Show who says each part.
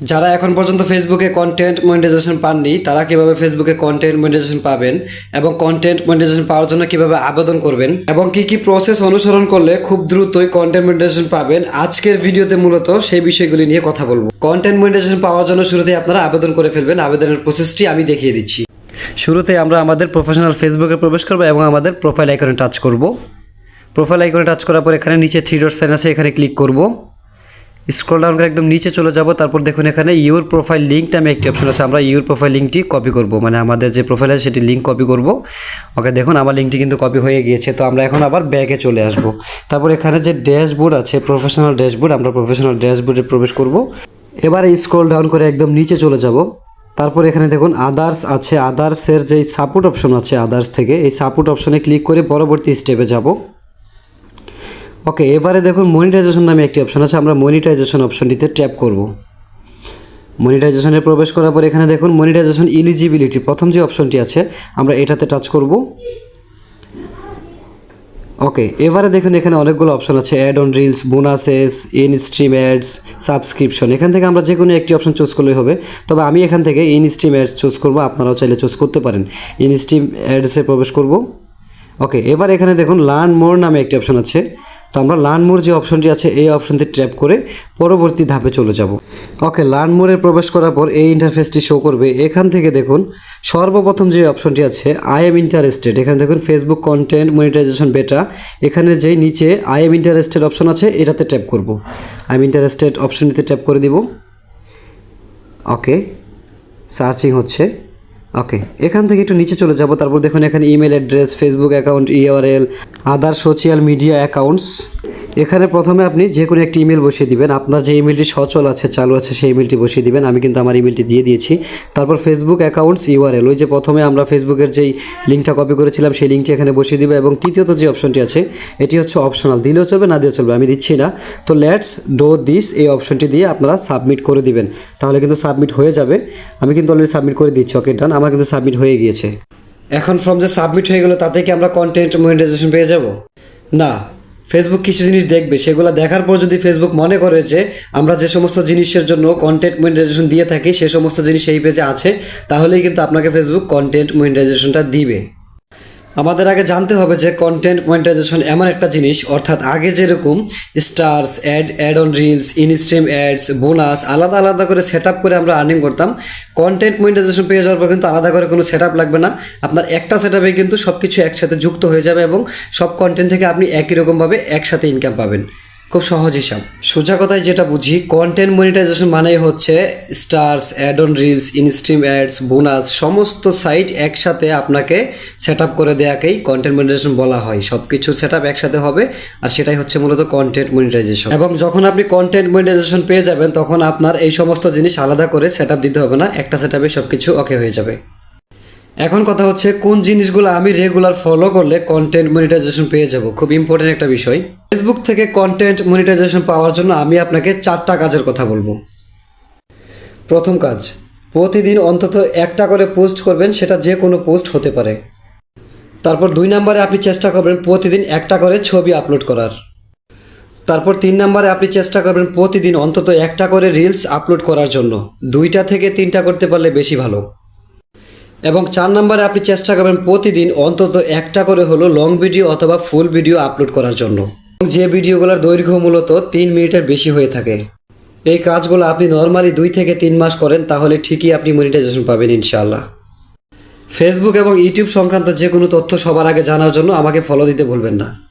Speaker 1: যারা এখন পর্যন্ত ফেসবুকে কন্টেন্ট মনিটাইজেশন পাননি, তারা কীভাবে ফেসবুকে কন্টেন্ট মনিটাইজেশন পাবেন এবং কন্টেন্ট মনিটাইজেশন পাওয়ার জন্য কীভাবে আবেদন করবেন এবং কি কি প্রসেস অনুসরণ করলে খুব দ্রুতই কন্টেন্ট মনিটাইজেশন পাবেন, আজকের ভিডিওতে মূলত সেই বিষয়গুলি নিয়ে কথা বলব। কন্টেন্ট মনিটাইজেশন পাওয়ার জন্য শুরুতেই আপনারা আবেদন করে ফেলবেন, আবেদনের প্রসেসটি আমি দেখিয়ে দিচ্ছি। শুরুতে আমরা আমাদের প্রফেশনাল ফেসবুকে প্রবেশ করব এবং আমাদের প্রোফাইল আইকনে টাচ করব। প্রোফাইল আইকনে টাচ করার পর এখানে নিচে থ্রি ডট সাইন আছে, এখানে ক্লিক করব। স্ক্রল ডাউন করে একদম নিচে চলে যাব, তারপর দেখুন এখানে ইউর প্রোফাইল লিঙ্ক আমি একটি অপশন আছে, আমরা ইউর প্রোফাইল লিঙ্কটি কপি করব। মানে আমাদের যে প্রোফাইল আছে, সেটি লিঙ্ক কপি করব। ওকে দেখুন আমার লিঙ্কটি কিন্তু কপি হয়ে গিয়েছে, তো আমরা এখন আবার ব্যাগে চলে আসব। তারপর এখানে যে ড্যাশবোর্ড আছে প্রফেশনাল ড্যাশবোর্ড আমরা প্রফেশনাল ড্যাশবোর্ডে প্রবেশ করব। এবারে স্ক্রল ডাউন করে একদম নিচে চলে যাব। তারপর এখানে দেখুন আদার্স আছে আদার্সের যে সাপোর্ট অপশন আছে আদার্স থেকে, এই সাপোর্ট অপশনে ক্লিক করে পরবর্তী স্টেপে যাব। ওকে এবারে দেখুন মনিটাইজেশন নামে একটি অপশন আছে। আমরা মনিটাইজেশন অপশনটিতে ট্যাপ করব। মনিটাইজেশনে প্রবেশ করার পর এখানে দেখুন মনিটাইজেশন ইলিজিবিলিটি প্রথম যে অপশনটি আছে, আমরা এটাতে টাচ করব। ওকে এবারে দেখুন, এখানে অনেকগুলো অপশন আছে। Ad on reels bonuses in stream ads subscription এখান থেকে আমরা যে কোনো একটি অপশন চুজ করলেই হবে। তবে আমি এখান থেকে ইন স্ট্রিম অ্যাডস চুজ করব। আপনারাও চাইলে চুজ করতে পারেন। ইন স্ট্রিম অ্যাডসে প্রবেশ করব। ওকে এবার এখানে দেখুন লার্ন মোর নামে একটি অপশন আছে। তো আমরা লার্ন মোর যে অপশনটি আছে, এই অপশনটি ট্র্যাপ করে পরবর্তী ধাপে চলে যাব। ওকে লার্ন মোরে প্রবেশ করার পর এই ইন্টারফেসটি শো করবে। এখান থেকে দেখুন, সর্বপ্রথম যে অপশনটি আছে আই এম ইন্টারেস্টেড এখানে দেখুন ফেসবুক কন্টেন্ট মনিটাইজেশন বেটা এখানে যেই নিচে আই এম ইন্টারেস্টেড অপশন আছে, এটাতে ট্যাপ করব। আই এম ইন্টারেস্টেড অপশনটিতে ট্যাপ করে দিব। ওকে সার্চিং হচ্ছে। ওকে, এখান থেকে একটু নিচে চলে যাব। তারপর দেখুন এখানে email address Facebook account URL other social media accounts এখানে প্রথমে আপনি যে কোনো একটি ইমেল বসিয়ে দিবেন। আপনার যে ইমেলটি সচল আছে, চালু আছে, সেই ইমেলটি বসিয়ে দিবেন। আমি কিন্তু আমার ইমেলটি দিয়ে দিয়েছি। তারপর ফেসবুক অ্যাকাউন্টস ইউআরএল ওই যে প্রথমে আমরা ফেসবুকের যেই লিঙ্কটা কপি করেছিলাম, সেই লিঙ্কটি এখানে বসিয়ে দিবে এবং তৃতীয়ত যে অপশনটি আছে, এটি হচ্ছে অপশনাল দিলেও চলবে, না দিলেও চলবে, আমি দিচ্ছি না। তো লেটস ডো দিস এই অপশনটি দিয়ে আপনারা সাবমিট করে দিবেন। তাহলে কিন্তু সাবমিট হয়ে যাবে। আমি কিন্তু অলরেডি সাবমিট করে দিচ্ছি ওকে ডান আমার কিন্তু সাবমিট হয়ে গিয়েছে। এখন ফর্ম যে সাবমিট হয়ে গেলো, তাতে কি আমরা কন্টেন্ট মনিটাইজেশন পেয়ে যাব? না। ফেসবুক কিছু জিনিস দেখবে, সেগুলো দেখার পর যদি ফেসবুক মনে করে যে আমরা যে সমস্ত জিনিসের জন্য কন্টেন্ট মনিটাইজেশন দিয়ে থাকি, সে সমস্ত জিনিস এই পেজে আছে, তাহলেই কিন্তু আপনাকে ফেসবুক কন্টেন্ট মনিটাইজেশনটা দিবে। আমাদের আগে জানতে হবে যে কন্টেন্ট মনিটাইজেশন এমন একটা জিনিস, অর্থাৎ আগে যেরকম stars ad ad on reels in stream ads bonus আলাদা আলাদা করে সেট করে আমরা আর্নিং করতাম কন্টেন্ট মনিটাইজেশন পেয়ে যাওয়ার পর কিন্তু আলাদা করে কোনো সেট লাগবে না। আপনার একটা সেট কিন্তু সব কিছু একসাথে যুক্ত হয়ে যাবে এবং সব কন্টেন্ট থেকে আপনি একই রকমভাবে একসাথে ইনকাম পাবেন। খুব সহজ হিসাব। সোজা কথায় যেটা বুঝি কন্টেন্ট মনিটাইজেশন মানেই হচ্ছে stars ad on reels in stream ads bonus সমস্ত সাইট একসাথে আপনাকে সেট আপ করে দেওয়াকেই কন্টেন্ট মনিটাইজেশন বলা হয়। সব কিছু সেট আপ একসাথে হবে আর সেটাই হচ্ছে মূলত কন্টেন্ট মনিটাইজেশন এবং যখন আপনি কন্টেন্ট মনিটাইজেশন পেয়ে যাবেন, তখন আপনার এই সমস্ত জিনিস আলাদা করে সেট আপ দিতে হবে না, একটা সেট আপে সব কিছু ওকে হয়ে যাবে। এখন কথা হচ্ছে, কোন জিনিসগুলো আমি রেগুলার ফলো করলে কন্টেন্ট মনিটাইজেশন পেয়ে যাব? খুব ইম্পর্টেন্ট একটা বিষয়। ফেসবুক থেকে কন্টেন্ট মনিটাইজেশন পাওয়ার জন্য আমি আপনাকে চারটা কাজের কথা বলব। প্রথম কাজ, প্রতিদিন অন্তত একটা করে পোস্ট করবেন, সেটা যে কোনো পোস্ট হতে পারে। তারপর দুই নম্বরে আপনি চেষ্টা করবেন প্রতিদিন একটা করে ছবি আপলোড করার। তারপর তিন নম্বরে আপনি চেষ্টা করবেন প্রতিদিন অন্তত একটা করে রিলস আপলোড করার জন্য। দুইটা থেকে তিনটা করতে পারলে বেশি ভালো। এবং চার নম্বরে আপনি চেষ্টা করবেন প্রতিদিন অন্তত একটা করে হলো লং ভিডিও অথবা ফুল ভিডিও আপলোড করার জন্য। যে ভিডিওগুলোর দৈর্ঘ্য মূলত তিন মিনিটের বেশি হয়ে থাকে। এই কাজগুলো আপনি নর্মালি দুই থেকে তিন মাস করেন, তাহলে ঠিকই আপনি মনিটাইজেশন পাবেন ইনশাআল্লাহ। ফেসবুক এবং ইউটিউব সংক্রান্ত যে কোনো তথ্য সবার আগে জানার জন্য আমাকে ফলো দিতে ভুলবেন না।